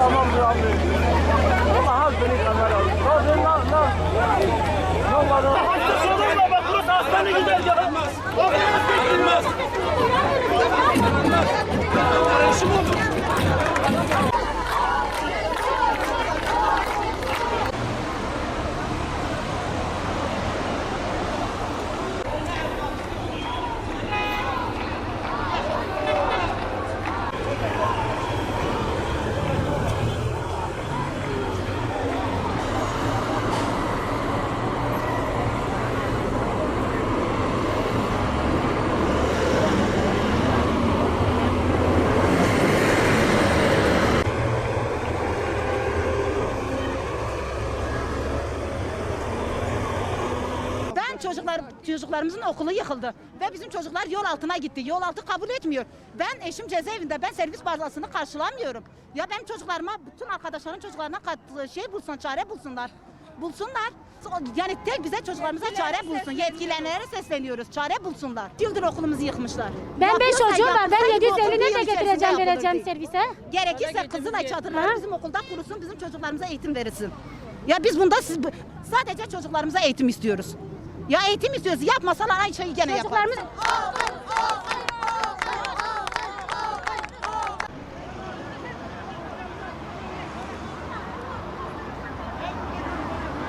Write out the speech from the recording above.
Tamamdır abi. Ama hal beni kamera aldı. Lan lan lan. Ne var? Hasta sorun bak burası hastane güzel yaratmaz. Çocuklar çocuklarımızın okulu yıkıldı ve bizim çocuklar yol altına gitti. Yol altı kabul etmiyor. Ben eşim cezaevinde. Ben servis parasını karşılamıyorum. Ya benim çocuklarıma bütün arkadaşlarım çocuklarına kat- şey bulsun, çare bulsunlar. Bulsunlar. Yani tek bize çocuklarımıza çare bulsun. Yetkilenlere sesleniyoruz. Çare bulsunlar. Yıldır okulumuzu yıkmışlar. Ben 5 Yapıyorsa çocuğum var. Ben yapılsaydı bu 750 okul bir nerede yıl içerisinde getireceğim vereceğim servise? Gerekirse Kızılay çadırları bizim okulda kurulsun, bizim çocuklarımıza eğitim verilsin. Ya biz bunda siz sadece çocuklarımıza eğitim istiyoruz. Ya eğitim istiyoruz. Yapmasalar aynı şeyi gene yaparız. Çocuklarımız